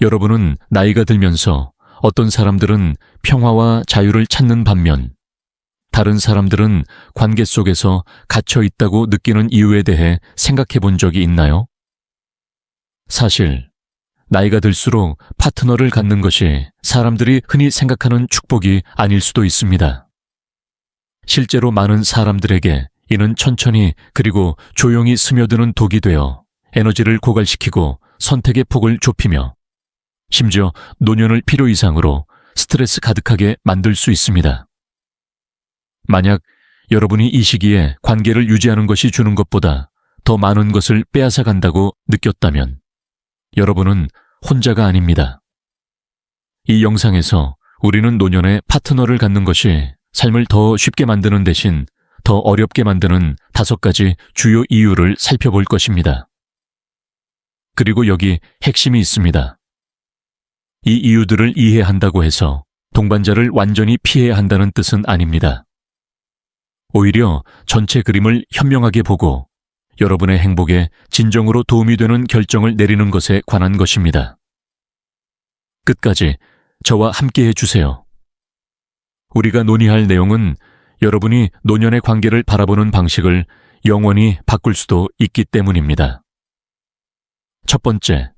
여러분은 나이가 들면서 어떤 사람들은 평화와 자유를 찾는 반면 다른 사람들은 관계 속에서 갇혀 있다고 느끼는 이유에 대해 생각해 본 적이 있나요? 사실, 나이가 들수록 파트너를 갖는 것이 사람들이 흔히 생각하는 축복이 아닐 수도 있습니다. 실제로 많은 사람들에게 이는 천천히 그리고 조용히 스며드는 독이 되어 에너지를 고갈시키고 선택의 폭을 좁히며 심지어 노년을 필요 이상으로 스트레스 가득하게 만들 수 있습니다. 만약 여러분이 이 시기에 관계를 유지하는 것이 주는 것보다 더 많은 것을 빼앗아 간다고 느꼈다면 여러분은 혼자가 아닙니다. 이 영상에서 우리는 노년에 파트너를 갖는 것이 삶을 더 쉽게 만드는 대신 더 어렵게 만드는 다섯 가지 주요 이유를 살펴볼 것입니다. 그리고 여기 핵심이 있습니다. 이 이유들을 이해한다고 해서 동반자를 완전히 피해야 한다는 뜻은 아닙니다. 오히려 전체 그림을 현명하게 보고 여러분의 행복에 진정으로 도움이 되는 결정을 내리는 것에 관한 것입니다. 끝까지 저와 함께 해주세요. 우리가 논의할 내용은 여러분이 노년의 관계를 바라보는 방식을 영원히 바꿀 수도 있기 때문입니다. 첫 번째,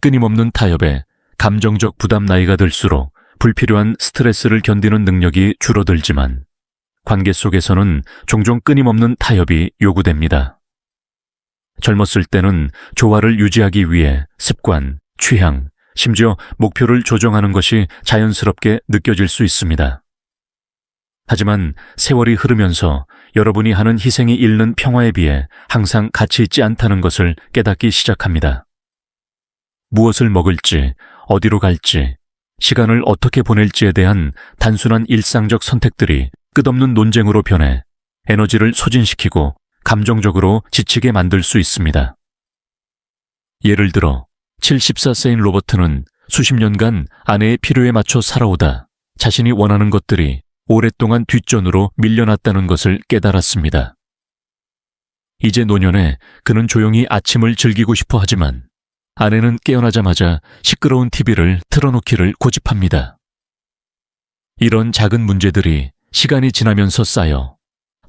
끊임없는 타협에 감정적 부담 나이가 들수록 불필요한 스트레스를 견디는 능력이 줄어들지만 관계 속에서는 종종 끊임없는 타협이 요구됩니다. 젊었을 때는 조화를 유지하기 위해 습관, 취향, 심지어 목표를 조정하는 것이 자연스럽게 느껴질 수 있습니다. 하지만 세월이 흐르면서 여러분이 하는 희생이 잃는 평화에 비해 항상 가치 있지 않다는 것을 깨닫기 시작합니다. 무엇을 먹을지, 어디로 갈지, 시간을 어떻게 보낼지에 대한 단순한 일상적 선택들이 끝없는 논쟁으로 변해 에너지를 소진시키고 감정적으로 지치게 만들 수 있습니다. 예를 들어 74세인 로버트는 수십 년간 아내의 필요에 맞춰 살아오다 자신이 원하는 것들이 오랫동안 뒷전으로 밀려났다는 것을 깨달았습니다. 이제 노년에 그는 조용히 아침을 즐기고 싶어 하지만 아내는 깨어나자마자 시끄러운 TV를 틀어놓기를 고집합니다. 이런 작은 문제들이 시간이 지나면서 쌓여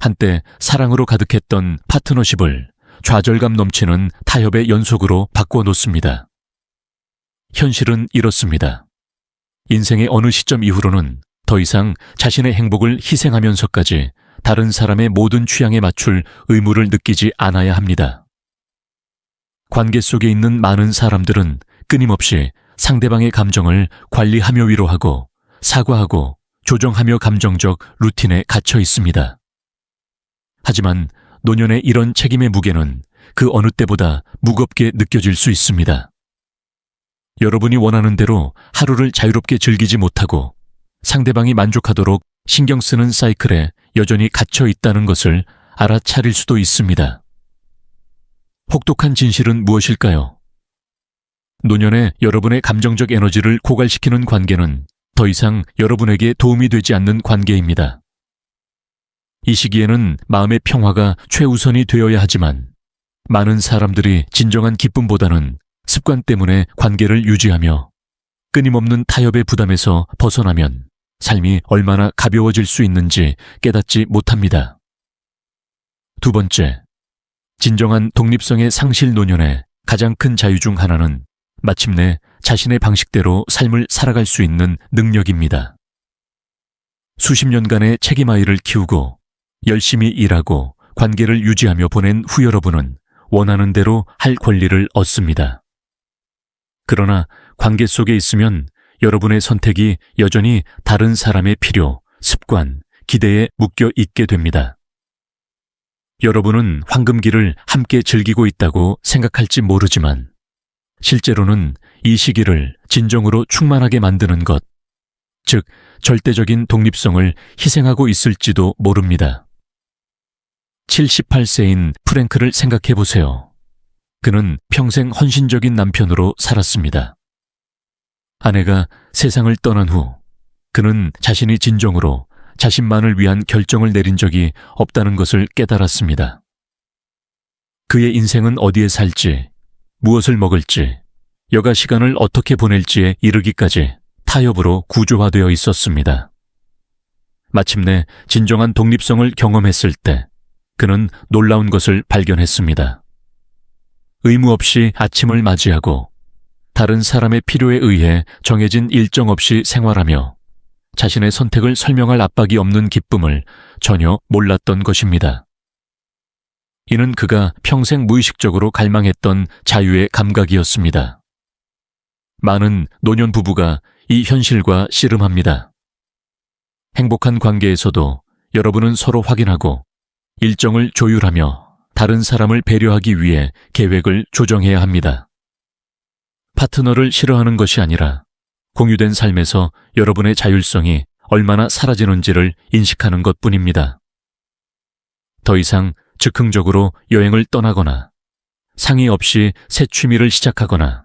한때 사랑으로 가득했던 파트너십을 좌절감 넘치는 타협의 연속으로 바꿔 놓습니다. 현실은 이렇습니다. 인생의 어느 시점 이후로는 더 이상 자신의 행복을 희생하면서까지 다른 사람의 모든 취향에 맞출 의무를 느끼지 않아야 합니다. 관계 속에 있는 많은 사람들은 끊임없이 상대방의 감정을 관리하며 위로하고 사과하고 조정하며 감정적 루틴에 갇혀 있습니다. 하지만 노년의 이런 책임의 무게는 그 어느 때보다 무겁게 느껴질 수 있습니다. 여러분이 원하는 대로 하루를 자유롭게 즐기지 못하고 상대방이 만족하도록 신경 쓰는 사이클에 여전히 갇혀 있다는 것을 알아차릴 수도 있습니다. 혹독한 진실은 무엇일까요? 노년에 여러분의 감정적 에너지를 고갈시키는 관계는 더 이상 여러분에게 도움이 되지 않는 관계입니다. 이 시기에는 마음의 평화가 최우선이 되어야 하지만 많은 사람들이 진정한 기쁨보다는 습관 때문에 관계를 유지하며 끊임없는 타협의 부담에서 벗어나면 삶이 얼마나 가벼워질 수 있는지 깨닫지 못합니다. 두 번째, 진정한 독립성의 상실 노년의 가장 큰 자유 중 하나는 마침내 자신의 방식대로 삶을 살아갈 수 있는 능력입니다. 수십 년간의 책임 아이를 키우고 열심히 일하고 관계를 유지하며 보낸 후 여러분은 원하는 대로 할 권리를 얻습니다. 그러나 관계 속에 있으면 여러분의 선택이 여전히 다른 사람의 필요, 습관, 기대에 묶여 있게 됩니다. 여러분은 황금기를 함께 즐기고 있다고 생각할지 모르지만 실제로는 이 시기를 진정으로 충만하게 만드는 것, 즉, 절대적인 독립성을 희생하고 있을지도 모릅니다. 78세인 프랭크를 생각해 보세요. 그는 평생 헌신적인 남편으로 살았습니다. 아내가 세상을 떠난 후 그는 자신이 진정으로 자신만을 위한 결정을 내린 적이 없다는 것을 깨달았습니다. 그의 인생은 어디에 살지, 무엇을 먹을지, 여가 시간을 어떻게 보낼지에 이르기까지 타협으로 구조화되어 있었습니다. 마침내 진정한 독립성을 경험했을 때 그는 놀라운 것을 발견했습니다. 의무 없이 아침을 맞이하고 다른 사람의 필요에 의해 정해진 일정 없이 생활하며 자신의 선택을 설명할 압박이 없는 기쁨을 전혀 몰랐던 것입니다. 이는 그가 평생 무의식적으로 갈망했던 자유의 감각이었습니다. 많은 노년 부부가 이 현실과 씨름합니다. 행복한 관계에서도 여러분은 서로 확인하고 일정을 조율하며 다른 사람을 배려하기 위해 계획을 조정해야 합니다. 파트너를 싫어하는 것이 아니라 공유된 삶에서 여러분의 자율성이 얼마나 사라지는지를 인식하는 것 뿐입니다. 더 이상 즉흥적으로 여행을 떠나거나 상의 없이 새 취미를 시작하거나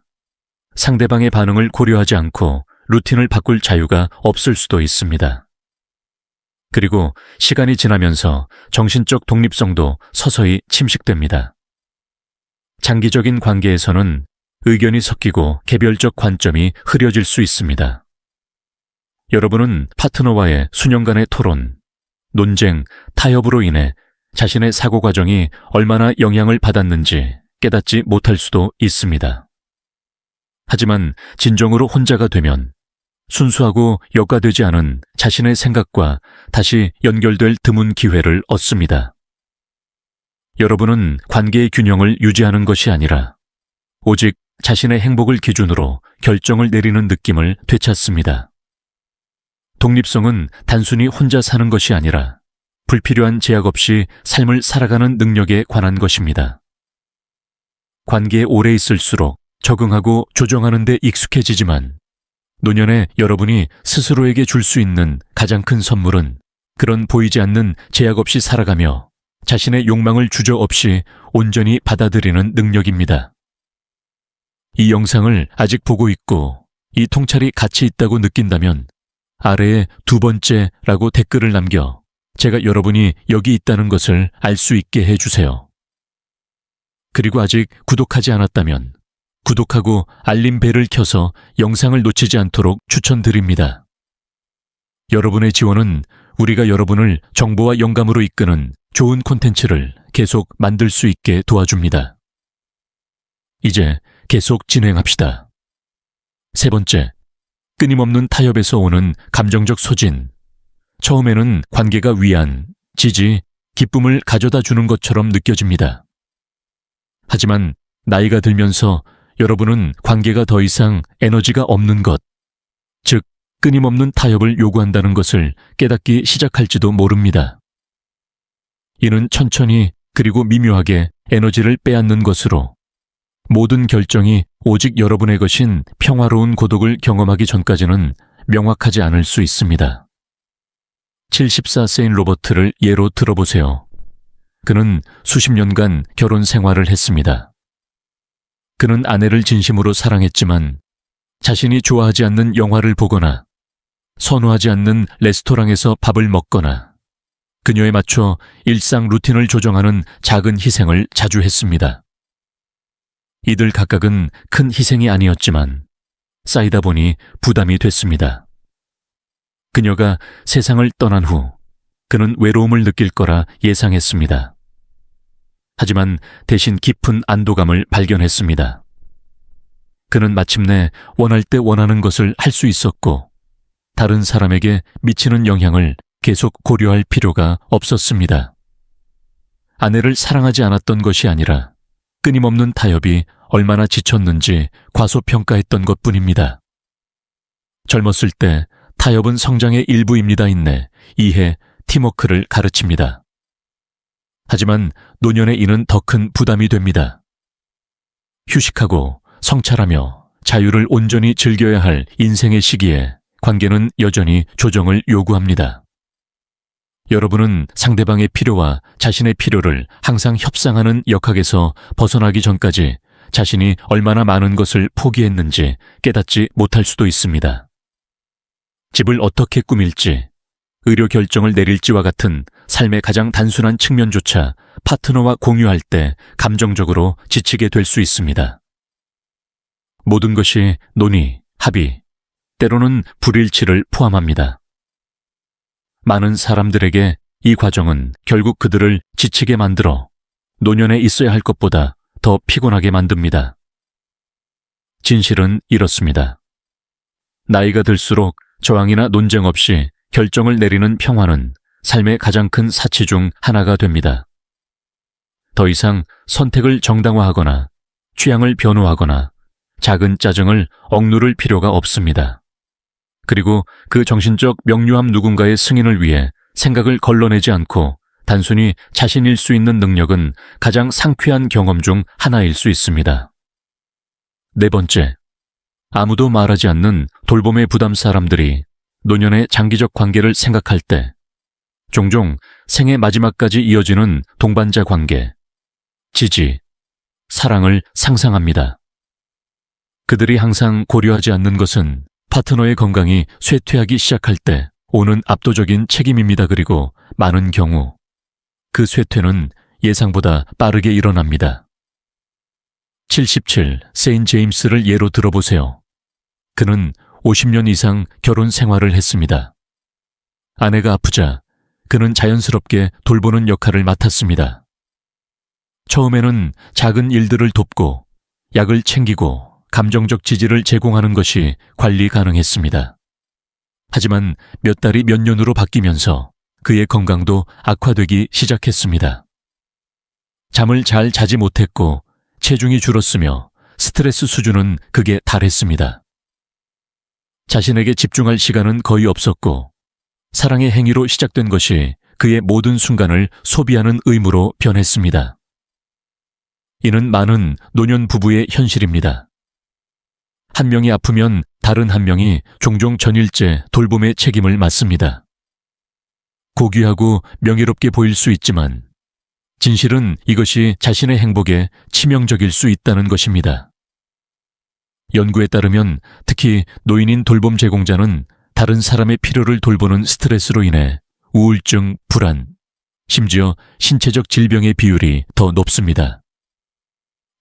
상대방의 반응을 고려하지 않고 루틴을 바꿀 자유가 없을 수도 있습니다. 그리고 시간이 지나면서 정신적 독립성도 서서히 침식됩니다. 장기적인 관계에서는 의견이 섞이고 개별적 관점이 흐려질 수 있습니다. 여러분은 파트너와의 수년간의 토론, 논쟁, 타협으로 인해 자신의 사고 과정이 얼마나 영향을 받았는지 깨닫지 못할 수도 있습니다. 하지만 진정으로 혼자가 되면 순수하고 역과되지 않은 자신의 생각과 다시 연결될 드문 기회를 얻습니다. 여러분은 관계의 균형을 유지하는 것이 아니라 오직 자신의 행복을 기준으로 결정을 내리는 느낌을 되찾습니다. 독립성은 단순히 혼자 사는 것이 아니라 불필요한 제약 없이 삶을 살아가는 능력에 관한 것입니다. 관계에 오래 있을수록 적응하고 조정하는 데 익숙해지지만 노년에 여러분이 스스로에게 줄 수 있는 가장 큰 선물은 그런 보이지 않는 제약 없이 살아가며 자신의 욕망을 주저 없이 온전히 받아들이는 능력입니다. 이 영상을 아직 보고 있고 이 통찰이 가치 있다고 느낀다면 아래에 두 번째라고 댓글을 남겨 제가 여러분이 여기 있다는 것을 알 수 있게 해주세요. 그리고 아직 구독하지 않았다면 구독하고 알림 벨을 켜서 영상을 놓치지 않도록 추천드립니다. 여러분의 지원은 우리가 여러분을 정보와 영감으로 이끄는 좋은 콘텐츠를 계속 만들 수 있게 도와줍니다. 이제 계속 진행합시다. 세 번째, 끊임없는 타협에서 오는 감정적 소진. 처음에는 관계가 위안, 지지, 기쁨을 가져다 주는 것처럼 느껴집니다. 하지만 나이가 들면서 여러분은 관계가 더 이상 에너지가 없는 것, 즉, 끊임없는 타협을 요구한다는 것을 깨닫기 시작할지도 모릅니다. 이는 천천히 그리고 미묘하게 에너지를 빼앗는 것으로 모든 결정이 오직 여러분의 것인 평화로운 고독을 경험하기 전까지는 명확하지 않을 수 있습니다. 74세인 로버트를 예로 들어보세요. 그는 수십 년간 결혼 생활을 했습니다. 그는 아내를 진심으로 사랑했지만 자신이 좋아하지 않는 영화를 보거나 선호하지 않는 레스토랑에서 밥을 먹거나 그녀에 맞춰 일상 루틴을 조정하는 작은 희생을 자주 했습니다. 이들 각각은 큰 희생이 아니었지만 쌓이다 보니 부담이 됐습니다. 그녀가 세상을 떠난 후 그는 외로움을 느낄 거라 예상했습니다. 하지만 대신 깊은 안도감을 발견했습니다. 그는 마침내 원할 때 원하는 것을 할 수 있었고 다른 사람에게 미치는 영향을 계속 고려할 필요가 없었습니다. 아내를 사랑하지 않았던 것이 아니라 끊임없는 타협이 얼마나 지쳤는지 과소평가했던 것 뿐입니다. 젊었을 때 타협은 성장의 일부입니다 인내, 이해, 팀워크를 가르칩니다. 하지만 노년의 이는 더 큰 부담이 됩니다. 휴식하고 성찰하며 자유를 온전히 즐겨야 할 인생의 시기에 관계는 여전히 조정을 요구합니다. 여러분은 상대방의 필요와 자신의 필요를 항상 협상하는 역학에서 벗어나기 전까지 자신이 얼마나 많은 것을 포기했는지 깨닫지 못할 수도 있습니다. 집을 어떻게 꾸밀지, 의료 결정을 내릴지와 같은 삶의 가장 단순한 측면조차 파트너와 공유할 때 감정적으로 지치게 될 수 있습니다. 모든 것이 논의, 합의, 때로는 불일치를 포함합니다. 많은 사람들에게 이 과정은 결국 그들을 지치게 만들어 노년에 있어야 할 것보다 더 피곤하게 만듭니다. 진실은 이렇습니다. 나이가 들수록 저항이나 논쟁 없이 결정을 내리는 평화는 삶의 가장 큰 사치 중 하나가 됩니다. 더 이상 선택을 정당화하거나 취향을 변호하거나 작은 짜증을 억누를 필요가 없습니다. 그리고 그 정신적 명료함 누군가의 승인을 위해 생각을 걸러내지 않고 단순히 자신일 수 있는 능력은 가장 상쾌한 경험 중 하나일 수 있습니다. 네 번째, 아무도 말하지 않는 돌봄의 부담 사람들이 노년의 장기적 관계를 생각할 때 종종 생의 마지막까지 이어지는 동반자 관계, 지지, 사랑을 상상합니다. 그들이 항상 고려하지 않는 것은 파트너의 건강이 쇠퇴하기 시작할 때 오는 압도적인 책임입니다. 그리고 많은 경우 그 쇠퇴는 예상보다 빠르게 일어납니다. 77 세인 제임스를 예로 들어보세요. 그는 50년 이상 결혼 생활을 했습니다. 아내가 아프자 그는 자연스럽게 돌보는 역할을 맡았습니다. 처음에는 작은 일들을 돕고 약을 챙기고 감정적 지지를 제공하는 것이 관리 가능했습니다. 하지만 몇 달이 몇 년으로 바뀌면서 그의 건강도 악화되기 시작했습니다. 잠을 잘 자지 못했고 체중이 줄었으며 스트레스 수준은 극에 달했습니다. 자신에게 집중할 시간은 거의 없었고 사랑의 행위로 시작된 것이 그의 모든 순간을 소비하는 의무로 변했습니다. 이는 많은 노년 부부의 현실입니다. 한 명이 아프면 다른 한 명이 종종 전일제 돌봄의 책임을 맡습니다. 고귀하고 명예롭게 보일 수 있지만 진실은 이것이 자신의 행복에 치명적일 수 있다는 것입니다. 연구에 따르면 특히 노인인 돌봄 제공자는 다른 사람의 필요를 돌보는 스트레스로 인해 우울증, 불안, 심지어 신체적 질병의 비율이 더 높습니다.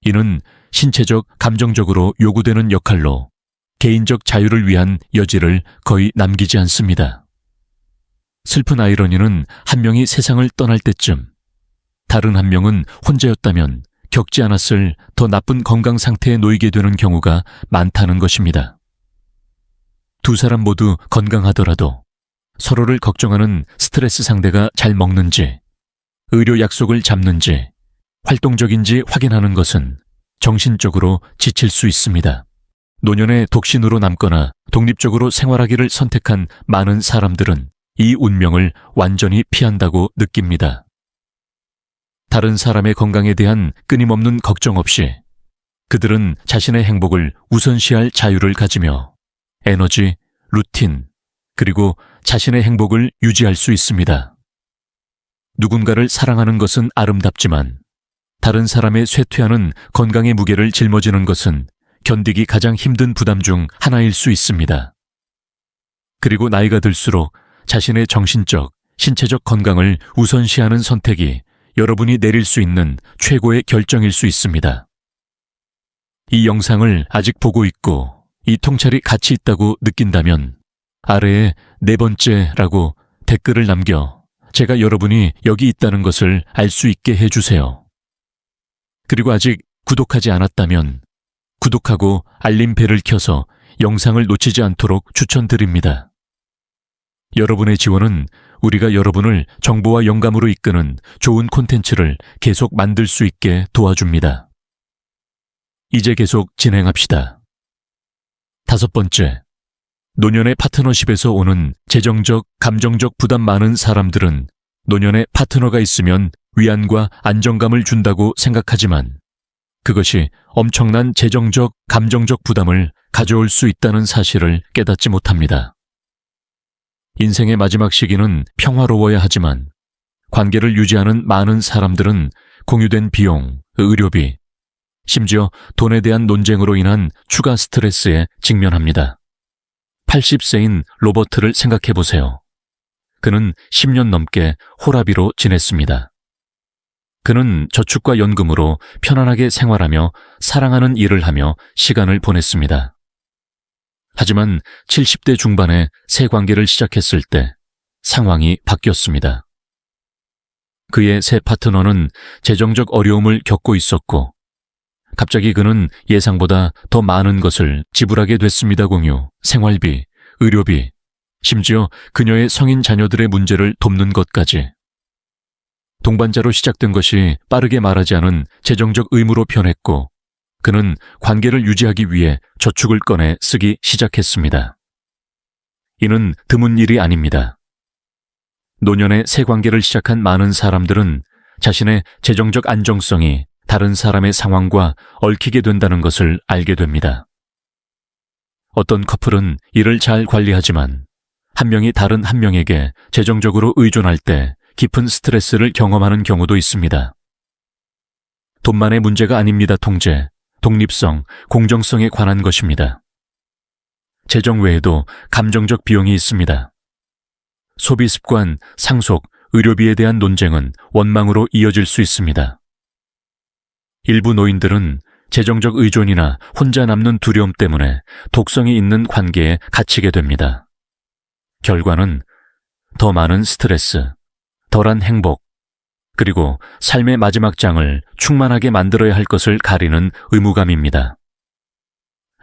이는 신체적, 감정적으로 요구되는 역할로 개인적 자유를 위한 여지를 거의 남기지 않습니다. 슬픈 아이러니는 한 명이 세상을 떠날 때쯤 다른 한 명은 혼자였다면 겪지 않았을 더 나쁜 건강 상태에 놓이게 되는 경우가 많다는 것입니다. 두 사람 모두 건강하더라도 서로를 걱정하는 스트레스 상대가 잘 먹는지, 의료 약속을 잡는지, 활동적인지 확인하는 것은 정신적으로 지칠 수 있습니다. 노년의 독신으로 남거나 독립적으로 생활하기를 선택한 많은 사람들은 이 운명을 완전히 피한다고 느낍니다. 다른 사람의 건강에 대한 끊임없는 걱정 없이 그들은 자신의 행복을 우선시할 자유를 가지며 에너지, 루틴, 그리고 자신의 행복을 유지할 수 있습니다. 누군가를 사랑하는 것은 아름답지만 다른 사람의 쇠퇴하는 건강의 무게를 짊어지는 것은 견디기 가장 힘든 부담 중 하나일 수 있습니다. 그리고 나이가 들수록 자신의 정신적, 신체적 건강을 우선시하는 선택이 여러분이 내릴 수 있는 최고의 결정일 수 있습니다. 이 영상을 아직 보고 있고 이 통찰이 가치 있다고 느낀다면 아래에 네 번째라고 댓글을 남겨 제가 여러분이 여기 있다는 것을 알 수 있게 해주세요. 그리고 아직 구독하지 않았다면 구독하고 알림벨을 켜서 영상을 놓치지 않도록 추천드립니다. 여러분의 지원은 우리가 여러분을 정보와 영감으로 이끄는 좋은 콘텐츠를 계속 만들 수 있게 도와줍니다. 이제 계속 진행합시다. 다섯 번째. 노년의 파트너십에서 오는 재정적, 감정적 부담 많은 사람들은 노년의 파트너가 있으면 위안과 안정감을 준다고 생각하지만 그것이 엄청난 재정적, 감정적 부담을 가져올 수 있다는 사실을 깨닫지 못합니다. 인생의 마지막 시기는 평화로워야 하지만 관계를 유지하는 많은 사람들은 공유된 비용, 의료비, 심지어 돈에 대한 논쟁으로 인한 추가 스트레스에 직면합니다. 80세인 로버트를 생각해 보세요. 그는 10년 넘게 호라비로 지냈습니다. 그는 저축과 연금으로 편안하게 생활하며 사랑하는 일을 하며 시간을 보냈습니다. 하지만 70대 중반에 새 관계를 시작했을 때 상황이 바뀌었습니다. 그의 새 파트너는 재정적 어려움을 겪고 있었고, 갑자기 그는 예상보다 더 많은 것을 지불하게 됐습니다. 공유, 생활비, 의료비, 심지어 그녀의 성인 자녀들의 문제를 돕는 것까지. 동반자로 시작된 것이 빠르게 말하지 않은 재정적 의무로 변했고, 그는 관계를 유지하기 위해 저축을 꺼내 쓰기 시작했습니다. 이는 드문 일이 아닙니다. 노년에 새 관계를 시작한 많은 사람들은 자신의 재정적 안정성이 다른 사람의 상황과 얽히게 된다는 것을 알게 됩니다. 어떤 커플은 이를 잘 관리하지만 한 명이 다른 한 명에게 재정적으로 의존할 때 깊은 스트레스를 경험하는 경우도 있습니다. 돈만의 문제가 아닙니다, 통제. 독립성, 공정성에 관한 것입니다. 재정 외에도 감정적 비용이 있습니다. 소비 습관, 상속, 의료비에 대한 논쟁은 원망으로 이어질 수 있습니다. 일부 노인들은 재정적 의존이나 혼자 남는 두려움 때문에 독성이 있는 관계에 갇히게 됩니다. 결과는 더 많은 스트레스, 덜한 행복, 그리고 삶의 마지막 장을 충만하게 만들어야 할 것을 가리는 의무감입니다.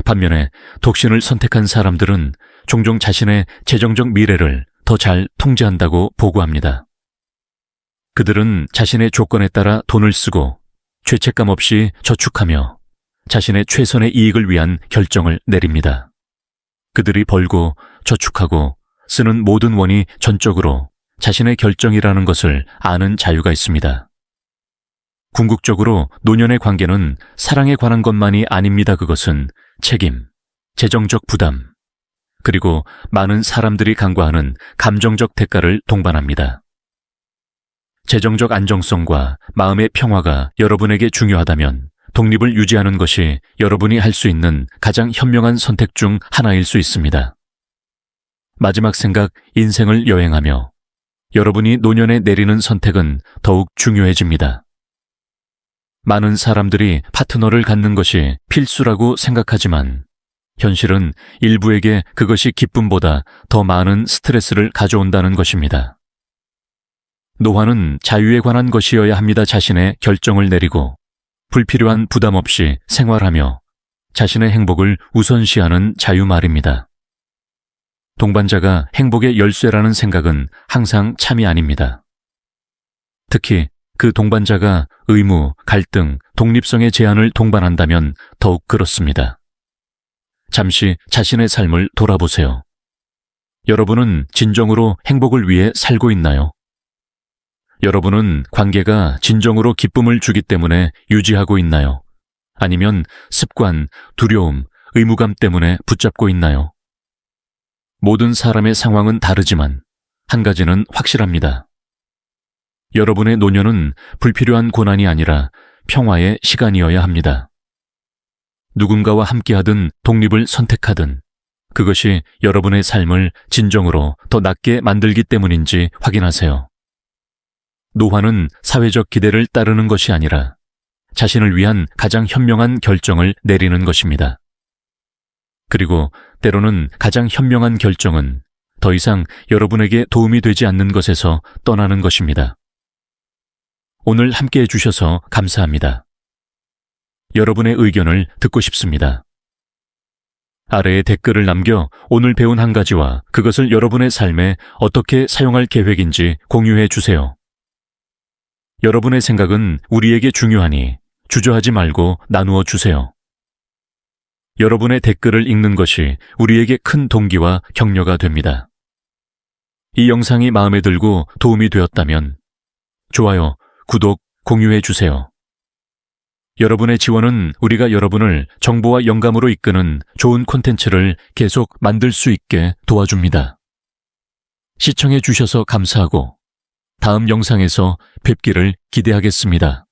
반면에 독신을 선택한 사람들은 종종 자신의 재정적 미래를 더 잘 통제한다고 보고합니다. 그들은 자신의 조건에 따라 돈을 쓰고 죄책감 없이 저축하며 자신의 최선의 이익을 위한 결정을 내립니다. 그들이 벌고 저축하고 쓰는 모든 원이 전적으로 자신의 결정이라는 것을 아는 자유가 있습니다. 궁극적으로 노년의 관계는 사랑에 관한 것만이 아닙니다. 그것은 책임, 재정적 부담, 그리고 많은 사람들이 간과하는 감정적 대가를 동반합니다. 재정적 안정성과 마음의 평화가 여러분에게 중요하다면 독립을 유지하는 것이 여러분이 할 수 있는 가장 현명한 선택 중 하나일 수 있습니다. 마지막 생각, 인생을 여행하며 여러분이 노년에 내리는 선택은 더욱 중요해집니다. 많은 사람들이 파트너를 갖는 것이 필수라고 생각하지만 현실은 일부에게 그것이 기쁨보다 더 많은 스트레스를 가져온다는 것입니다. 노화는 자유에 관한 것이어야 합니다. 자신의 결정을 내리고 불필요한 부담 없이 생활하며 자신의 행복을 우선시하는 자유 말입니다. 동반자가 행복의 열쇠라는 생각은 항상 참이 아닙니다. 특히 그 동반자가 의무, 갈등, 독립성의 제한을 동반한다면 더욱 그렇습니다. 잠시 자신의 삶을 돌아보세요. 여러분은 진정으로 행복을 위해 살고 있나요? 여러분은 관계가 진정으로 기쁨을 주기 때문에 유지하고 있나요? 아니면 습관, 두려움, 의무감 때문에 붙잡고 있나요? 모든 사람의 상황은 다르지만 한 가지는 확실합니다. 여러분의 노년은 불필요한 고난이 아니라 평화의 시간이어야 합니다. 누군가와 함께하든 독립을 선택하든 그것이 여러분의 삶을 진정으로 더 낫게 만들기 때문인지 확인하세요. 노화는 사회적 기대를 따르는 것이 아니라 자신을 위한 가장 현명한 결정을 내리는 것입니다. 그리고 때로는 가장 현명한 결정은 더 이상 여러분에게 도움이 되지 않는 것에서 떠나는 것입니다. 오늘 함께 해주셔서 감사합니다. 여러분의 의견을 듣고 싶습니다. 아래에 댓글을 남겨 오늘 배운 한 가지와 그것을 여러분의 삶에 어떻게 사용할 계획인지 공유해 주세요. 여러분의 생각은 우리에게 중요하니 주저하지 말고 나누어 주세요. 여러분의 댓글을 읽는 것이 우리에게 큰 동기와 격려가 됩니다. 이 영상이 마음에 들고 도움이 되었다면 좋아요, 구독, 공유해 주세요. 여러분의 지원은 우리가 여러분을 정보와 영감으로 이끄는 좋은 콘텐츠를 계속 만들 수 있게 도와줍니다. 시청해 주셔서 감사하고 다음 영상에서 뵙기를 기대하겠습니다.